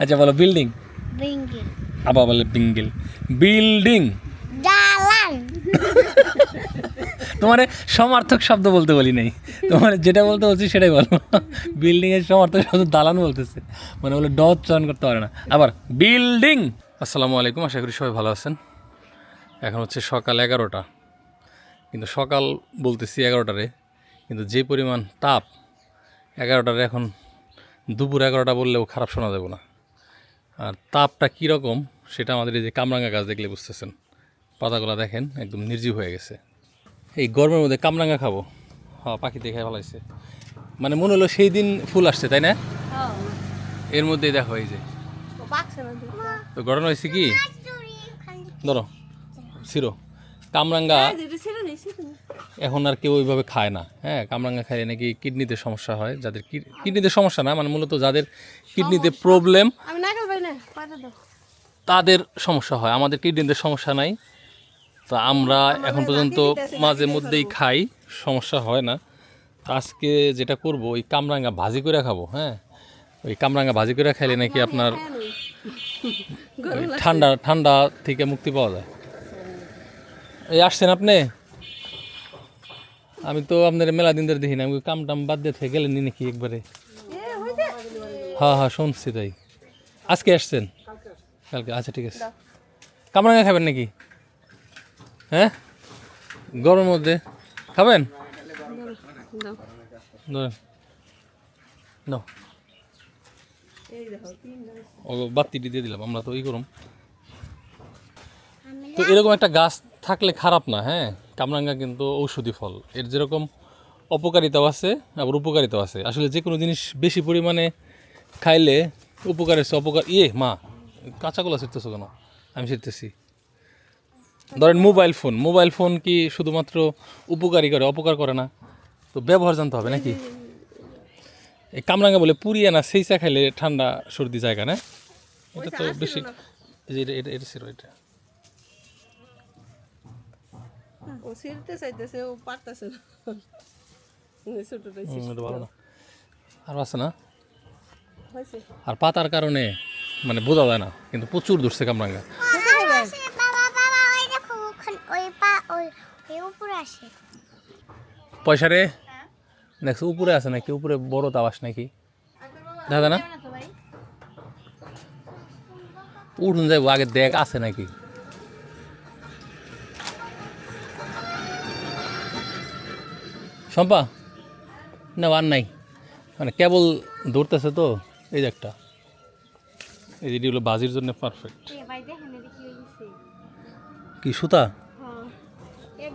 আচ্ছা বলো বিল্ডিং বিঙ্গিল আবার বলে বিঙ্গিল বিল্ডিং দালান তোমার সমার্থক শব্দ বলতে বলি নাই। তোমার যেটা বলতে বলছি সেটাই বলো। বিল্ডিং এর সমার্থক শব্দ দালান বলতেছে। মানে বলে ড চয়ন করতে পারে না। আবার বিল্ডিং আসসালামু আলাইকুম আশা করি সবাই ভালো আছেন। এখন হচ্ছে সকাল এগারোটা। কিন্তু সকাল বলতেছি এগারোটারে কিন্তু যে পরিমাণ তাপ এগারোটারে এখন দুপুর এগারোটা বললেও খারাপ শোনা যাবে না। আর তাপটা কীরকম সেটা আমাদের এই যে কামরাঙ্গা গাছ দেখলে বুঝতেছেন। পাতাগুলো দেখেন একদম নির্জীব হয়ে গেছে। এই গরমের মধ্যে কামরাঙ্গা খাব। হ্যাঁ পাখি দেখে ভালো হয়েছে মানে মনে হলো সেই দিন ফুল আসছে তাই না? এর মধ্যেই দেখো এই যে। তো ঘটনা হয়েছে কি? ধরো সিরো কামরাঙ্গা এখন আর কেউ ওইভাবে খায় না হ্যাঁ? কামরাঙ্গা খাইলে নাকি কিডনিতে সমস্যা হয় যাদের কিডনিতে সমস্যা না মানে মূলত যাদের কিডনিতে প্রবলেম তাদের সমস্যা হয়। আমাদের কিডনিতে সমস্যা নাই। তা আমরা এখন পর্যন্ত মাঝে মধ্যেই খাই সমস্যা হয় না। আজকে যেটা করব ওই কামরাঙ্গা ভাজি করে খাব হ্যাঁ? ওই কামরাঙ্গা ভাজি করে খাইলে নাকি আপনার ঠান্ডা ঠান্ডা থেকে মুক্তি পাওয়া যায়। এই আসছেন আপনি? আমি তো আপনার মেলা দিন ধরে দেখি না, আমি কাম টাম বাদ দিয়ে থেকে গেলেন নাকি একবারে? হ্যাঁ হ্যাঁ শুনছি তাই। আজকে আসছেন? কালকে আচ্ছা ঠিক আছে। কামরাঙ্গা খাবেন নাকি? হ্যাঁ? গরমের মধ্যে। খাবেন। ও, বাতিটি দিয়ে দিলাম, আমরা তো ই করুম। তো এরকম একটা গাছ থাকলে খারাপ না হ্যাঁ? কামরাঙ্গা কিন্তু ঔষধি ফল। এর যেরকম অপকারিতাও আছে আবার উপকারিতাও আছে। আসলে যে কোনো জিনিস বেশি পরিমাণে খাইলে উপকার আছে অপকার ইয়ে মা কাঁচাগুলো ছিটতেছো কেন? আমি ছিটতেছি ধরেন মোবাইল ফোন। মোবাইল ফোন কি শুধুমাত্র উপকারী করে অপকার করে না? তো ব্যবহার জানতে হবে নাকি? এই কামরাঙ্গা বলে পুরিয়ে না সেই চা খাইলে ঠান্ডা সর্দি জায়গা না? এটা তো বেশি এটা এটা এটা ছিল এটা ও ছিঁড়তে চাইতেছে ও পারতেছে না ছোটটাই ভালো না আর আছে না আর পাতার কারণে মানে বোঝা যায় না কিন্তু প্রচুর ধরছে কামরাঙ্গা বাবা বাবা ওই দেখো ওখানে ওই পা ওই ওই উপরে আসে পয়সা রে দেখছ উপরে আছে নাকি উপরে বড় তাবাস নাকি দেখা যায় না উঠুন যাইব আগে দেখ আছে নাকি শম্পা না আর নাই। মানে কেবল দৌড়তেছে তো এই যে একটা। এই যেটি হলো বাজির জন্য পারফেক্ট কি সুতা? হ্যাঁ ইয়ে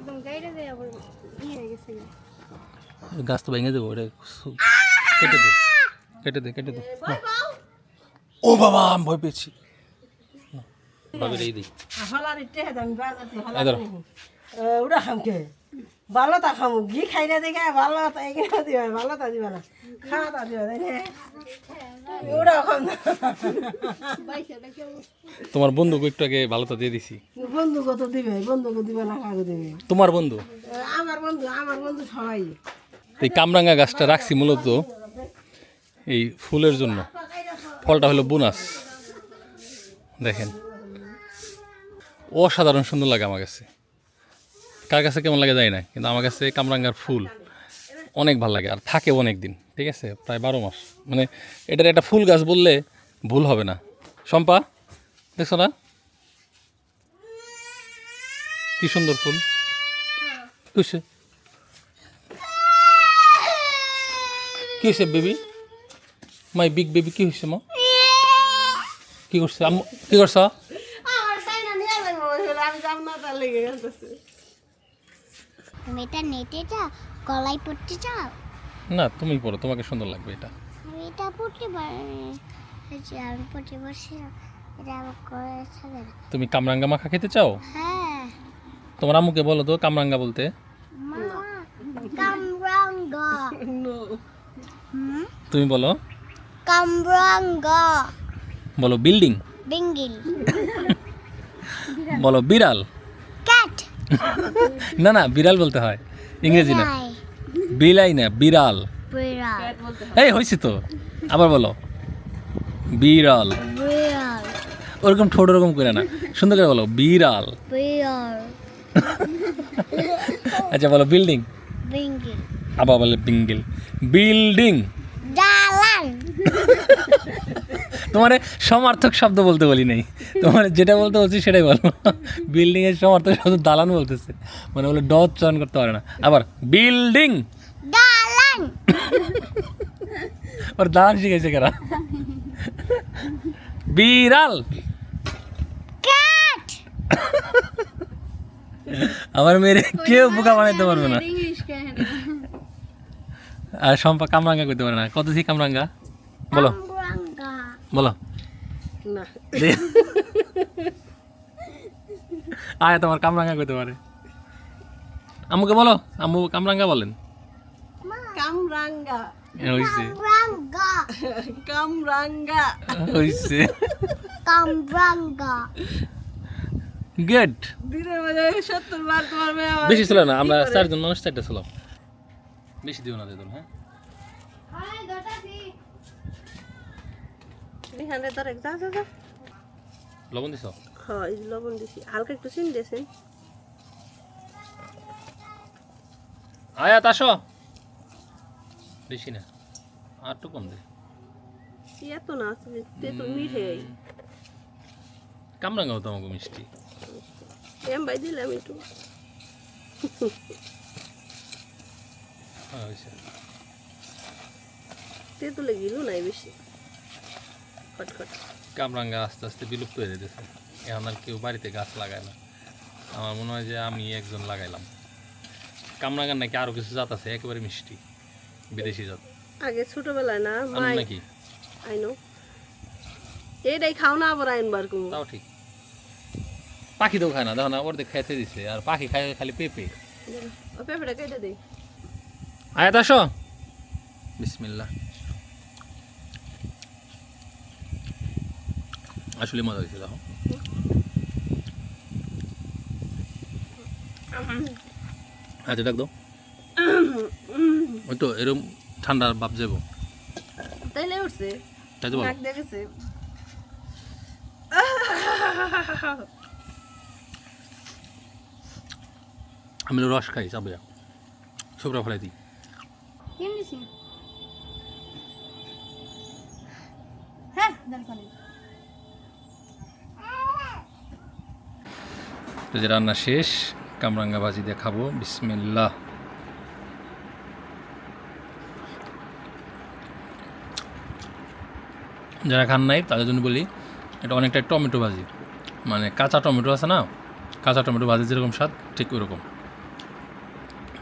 হয়ে গেছে। তো ভেঙে দেবো এটা কেটে দে কেটে দে কেটে দে। ও বাবা আমি ভয় পেয়েছি। ভাবির এই দিই। ভালো তা খামু ঘি খাই না দেখে ভালো তা দিবা ভালো তা দিবা না। খাওয়া তা দিবা তাই না খাম না। তোমার বন্ধুকে একটু আগে দিয়ে দিছি। বন্ধু কত দিবে বন্ধুকে দিবে না কাকে দিবে। তোমার বন্ধু? আমার বন্ধু আমার বন্ধু সবাই। এই কামরাঙ্গা গাছটা রাখছি মূলত এই ফুলের জন্য। ফলটা হলো বোনাস। দেখেন। অসাধারণ সুন্দর লাগে আমার কাছে। কার কাছে কেমন লাগে যায় না, কিন্তু আমার কাছে কামরাঙ্গার ফুল অনেক ভালো লাগে, আর থাকে অনেক দিন ঠিক আছে? প্রায় বারো মাস। মানে এটার একটা ফুল গাছ বললে ভুল হবে না। শম্পা, দেখছ না? কি সুন্দর ফুল। কিসে? কি হয়েছে বেবি? মাই বিগ বেবি কি হয়েছে, মা? কি করছে? কি করছ আমার তাই না নিয়ে লাগবো আমি যাব না তার লেগে গেছে তুমি এটা নেটে যাও গলায় পড়তে চাও না তুমি পড়ো তোমাকে সুন্দর লাগবে এটা। আমি এটা পড়তে পারি যে আমি পড়তে বসি এটা আমার করে থাকে না। তুমি কামরাঙ্গা মাখা খেতে চাও? হ্যাঁ। তোমার আম্মুকে বলো তো কামরাঙ্গা বলতে। কামরাঙ্গা। No hmm? তুমি বলো। কামরাঙ্গা। বলো বিল্ডিং। বিঙ্গিল। বলো বিড়াল। না না বিড়াল বলতে হয় ইংরেজি না। বিলাই না বিড়াল। এই হয়েছে তো। আবার বলো। বিড়াল। ওরকম ঠোঁট ওরকম করে না। সুন্দর করে বলো বিড়াল। বিড়াল। আচ্ছা বলো বিল্ডিং। আবার বলে বিঙ্গিল। বিল্ডিং। দালান তোমার সমার্থক শব্দ বলতে বলি নাই। তোমার যেটা বলতে বলছি সেটাই বলো। বিল্ডিং এর সমার্থক শব্দ দালান বলতেছে। মানে বলে ড চয়ন করতে পারে না। আবার বিল্ডিং দালান। ওর দালান শিখেছে কেরা? বিড়াল। ক্যাট আমার মেয়ের কেউ বোকা বানাইতে পারবে না। আর সম্পা কামরাঙ্গা করতে পারে না। কত থেকে কামরাঙ্গা? বলো। বলো। না। আয় তোমার কামরাঙ্গা করতে পারে। আম্মুকে বলো আম্মু কামরাঙ্গা বলেন। কামরাঙ্গা। হইছে। কামরাঙ্গা। হইছে। কামরাঙ্গা। গুড দিনের মধ্যে সত্তর বার তোমার বেশি ছিল না আমরা চারজন মানুষ চারটা ছিল বেশি দিও না হ্যাঁ? যা যা যা। লবণ দিছ? হ্যাঁ লবণ দিছি। হালকা একটু চিনি দিয়েছেন। আয়াত আসো। বেশি না। আর একটু কম দে। এত না মিঠে কামরাঙ্গাও তো আমাকে মিষ্টি। এম ভাই দিলাম একটু। তেঁতুলে গিলু নাই বেশি। কামরাঙ্গা আস্তে আস্তে বিলুপ্ত হয়ে যেতেছে। এখন আর কেউ বাড়িতে গাছ লাগায় না। আমার মনে হয় যে আমি একজন লাগাইলাম। কামরাঙ্গার নাকি আরও কিছু জাত আছে একেবারে মিষ্টি। বিদেশি জাত। আগে ছোটবেলায় না নাকি? আইনো এইটাই খাও না আবার আইনবার কুমু তাও ঠিক। পাখি তো খায় না দেখো না ওর দিয়ে খাইতে দিছে। আর পাখি খায় খালি পেঁপে। ও পেঁপেটা কেটে দেই। আয়াত আসো। বিসমিল্লা আসলে মজা হয়েছিল আচ্ছা ডাক দাও ওই তো এরকম ঠান্ডার বাপ যাব তাইলে উঠছে। তাই তো দেখেছে আমি রস খাই চাবে ছোকরা ফেলাই দিই। হ্যাঁ তো যে রান্না শেষ, কামরাঙ্গা ভাজি দিয়ে খাব। বিসমিল্লাহ। যারা খান নাই, তাদের জন্য বলি, এটা অনেকটা টমেটো ভাজি। মানে কাঁচা টমেটো আছে না, কাঁচা টমেটো ভাজি যেরকম স্বাদ, ঠিক ওরকম।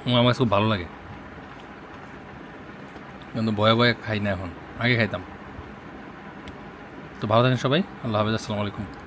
আমার কাছে খুব ভালো লাগে। কিন্তু ভয়ে ভয়ে খাই না এখন। আগে খাইতাম। তো ভালো থাকেন সবাই, আল্লাহ হাফেজ, আসসালামু আলাইকুম।